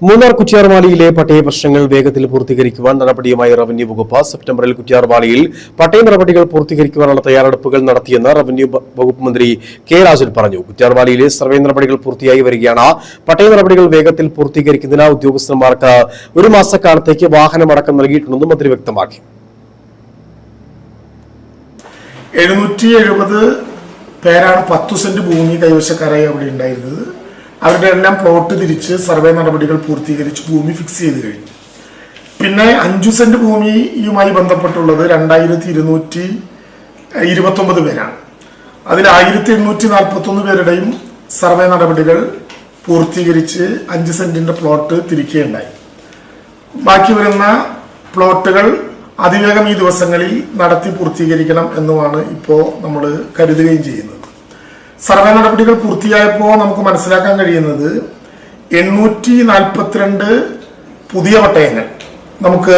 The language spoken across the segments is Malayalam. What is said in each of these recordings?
മൂന്നാർ കുറ്റിയാർവാളിയിലെ പട്ടയ പ്രശ്നങ്ങൾ വേഗത്തിൽ പൂർത്തീകരിക്കുവാൻ നടപടിയുമായി റവന്യൂ വകുപ്പ് സെപ്റ്റംബറിൽ കുറ്റിയാർവാളിയിൽ പട്ടയ നടപടികൾ പൂർത്തീകരിക്കുവാനുള്ള തയ്യാറെടുപ്പുകൾ നടത്തിയെന്ന് റവന്യൂ വകുപ്പ് മന്ത്രി കെ രാജൻ പറഞ്ഞു. കുറ്റിയാർവാളിയിലെ സർവേ നടപടികൾ പൂർത്തിയായി വരികയാണ്. പട്ടയ നടപടികൾ വേഗത്തിൽ പൂർത്തീകരിക്കുന്നതിന് ഉദ്യോഗസ്ഥന്മാർക്ക് ഒരു മാസക്കാലത്തേക്ക് വാഹനമടക്കം നൽകിയിട്ടുണ്ടെന്നും മന്ത്രി വ്യക്തമാക്കി. എഴുന്നൂറ്റി എഴുപത് പേരാണ് പത്തു സെന്റ് ഭൂമി കൈവശക്കാരായി അവിടെ ഉണ്ടായിരുന്നത്. അവരുടെ എല്ലാം പ്ലോട്ട് തിരിച്ച് സർവേ നടപടികൾ പൂർത്തീകരിച്ച് ഭൂമി ഫിക്സ് ചെയ്ത് കഴിഞ്ഞു. പിന്നെ അഞ്ചു സെന്റ് ഭൂമിയുമായി ബന്ധപ്പെട്ടുള്ളത് രണ്ടായിരത്തി ഇരുന്നൂറ്റി ഇരുപത്തൊമ്പത് പേരാണ്. അതിൽ ആയിരത്തി എണ്ണൂറ്റി നാൽപ്പത്തി ഒന്ന് പേരുടെയും സർവേ നടപടികൾ പൂർത്തീകരിച്ച് അഞ്ച് സെന്റിന്റെ പ്ലോട്ട് തിരിക്കുകയുണ്ടായി. ബാക്കി വരുന്ന പ്ലോട്ടുകൾ അതിവേഗം ഈ ദിവസങ്ങളിൽ നടത്തി പൂർത്തീകരിക്കണം എന്നുമാണ് ഇപ്പോൾ നമ്മൾ കരുതുകയും ചെയ്യുന്നത്. സർവേ നടപടികൾ പൂർത്തിയായപ്പോൾ നമുക്ക് മനസ്സിലാക്കാൻ കഴിയുന്നത് എണ്ണൂറ്റി നാൽപ്പത്തിരണ്ട് പുതിയ പട്ടയങ്ങൾ നമുക്ക്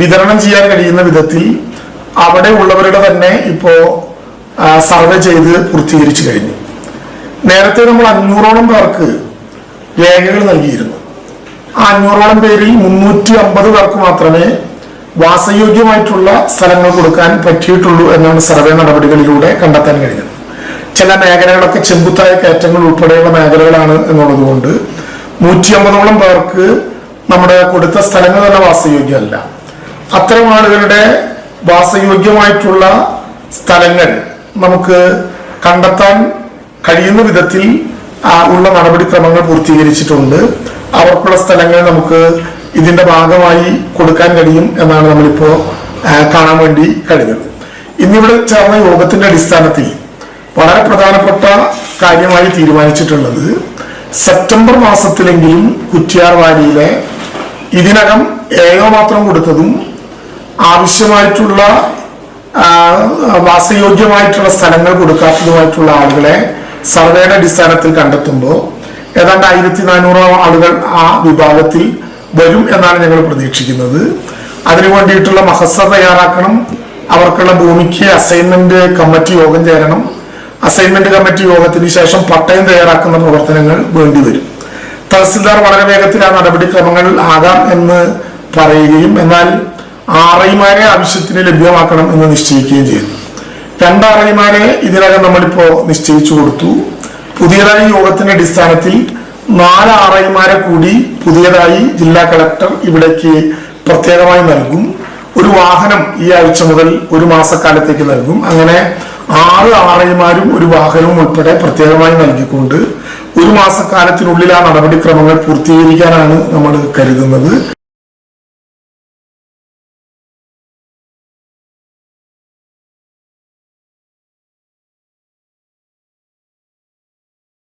വിതരണം ചെയ്യാൻ കഴിയുന്ന വിധത്തിൽ അവിടെ ഉള്ളവരുടെ തന്നെ ഇപ്പോൾ സർവേ ചെയ്ത് പൂർത്തീകരിച്ചു കഴിഞ്ഞു. നേരത്തെ നമ്മൾ അഞ്ഞൂറോളം പേർക്ക് രേഖകൾ നൽകിയിരുന്നു. ആ അഞ്ഞൂറോളം പേരിൽ മുന്നൂറ്റി അമ്പത് പേർക്ക് മാത്രമേ വാസയോഗ്യമായിട്ടുള്ള സ്ഥലങ്ങൾ കൊടുക്കാൻ പറ്റിയിട്ടുള്ളൂ എന്നാണ് സർവേ നടപടികളിലൂടെ കണ്ടെത്താൻ കഴിഞ്ഞത്. ചില മേഖലകളൊക്കെ ചെമ്പുത്തായ കയറ്റങ്ങൾ ഉൾപ്പെടെയുള്ള മേഖലകളാണ് എന്നുള്ളത് കൊണ്ട് നൂറ്റി അമ്പതോളം പേർക്ക് നമ്മുടെ കൊടുത്ത സ്ഥലങ്ങൾ തന്നെ വാസയോഗ്യമല്ല. അത്തരം ആളുകളുടെ വാസയോഗ്യമായിട്ടുള്ള സ്ഥലങ്ങൾ നമുക്ക് കണ്ടെത്താൻ കഴിയുന്ന വിധത്തിൽ ഉള്ള നടപടിക്രമങ്ങൾ പൂർത്തീകരിച്ചിട്ടുണ്ട്. അവർക്കുള്ള സ്ഥലങ്ങൾ നമുക്ക് ഇതിന്റെ ഭാഗമായി കൊടുക്കാൻ കഴിയും എന്നാണ് നമ്മളിപ്പോ കാണാൻ വേണ്ടി കഴിഞ്ഞത്. ഇന്നിവിടെ ചേർന്ന യോഗത്തിന്റെ അടിസ്ഥാനത്തിൽ വളരെ പ്രധാനപ്പെട്ട കാര്യമായി തീരുമാനിച്ചിട്ടുള്ളത് സെപ്റ്റംബർ മാസത്തിലെങ്കിലും കുറ്റിയാർ വാലിയിലെ ഇതിനകം ഏകോ മാത്രം കൊടുത്തതും ആവശ്യമായിട്ടുള്ള വാസയോഗ്യമായിട്ടുള്ള സ്ഥലങ്ങൾ കൊടുക്കാത്തതുമായിട്ടുള്ള ആളുകളെ സർവേയുടെ അടിസ്ഥാനത്തിൽ കണ്ടെത്തുമ്പോൾ ഏതാണ്ട് ആയിരത്തി നാനൂറോളം ആളുകൾ ആ വിഭാഗത്തിൽ വരും എന്നാണ് ഞങ്ങൾ പ്രതീക്ഷിക്കുന്നത്. അതിനു വേണ്ടിയിട്ടുള്ള മഹസർ തയ്യാറാക്കണം. അവർക്കുള്ള ഭൂമിക്ക് അസൈൻമെന്റ് കമ്മിറ്റി യോഗം ചേരണം. അസൈൻമെന്റ് കമ്മിറ്റി യോഗത്തിന് ശേഷം പട്ടയം തയ്യാറാക്കുന്ന പ്രവർത്തനങ്ങൾ വേണ്ടിവരും തഹസിൽദാർ വളരെ വേഗത്തിൽ ആ നടപടിക്രമങ്ങൾ ആകാം എന്ന് പറയുകയും എന്നാൽ ആറൈമാരെ ആവശ്യത്തിന് ലഭ്യമാക്കണം എന്ന് നിശ്ചയിക്കുകയും ചെയ്തു. രണ്ട് ആറൈമാരെ ഇതിനകം നമ്മളിപ്പോ നിശ്ചയിച്ചു കൊടുത്തു. പുതിയതായി യോഗത്തിന്റെ അടിസ്ഥാനത്തിൽ നാല് ആറൈമാരെ കൂടി പുതിയതായി ജില്ലാ കളക്ടർ ഇവിടേക്ക് പ്രത്യേകമായി നൽകും. ഒരു വാഹനം ഈ ആഴ്ച മുതൽ ഒരു മാസക്കാലത്തേക്ക് നൽകും. അങ്ങനെ ആറ് ആറേമാരും ഒരു വാഹനവും ഉൾപ്പെടെ പ്രത്യേകമായി നൽകിക്കൊണ്ട് ഒരു മാസക്കാലത്തിനുള്ളിൽ ആ നടപടിക്രമങ്ങൾ പൂർത്തീകരിക്കാനാണ് നമ്മൾ കരുതുന്നത്.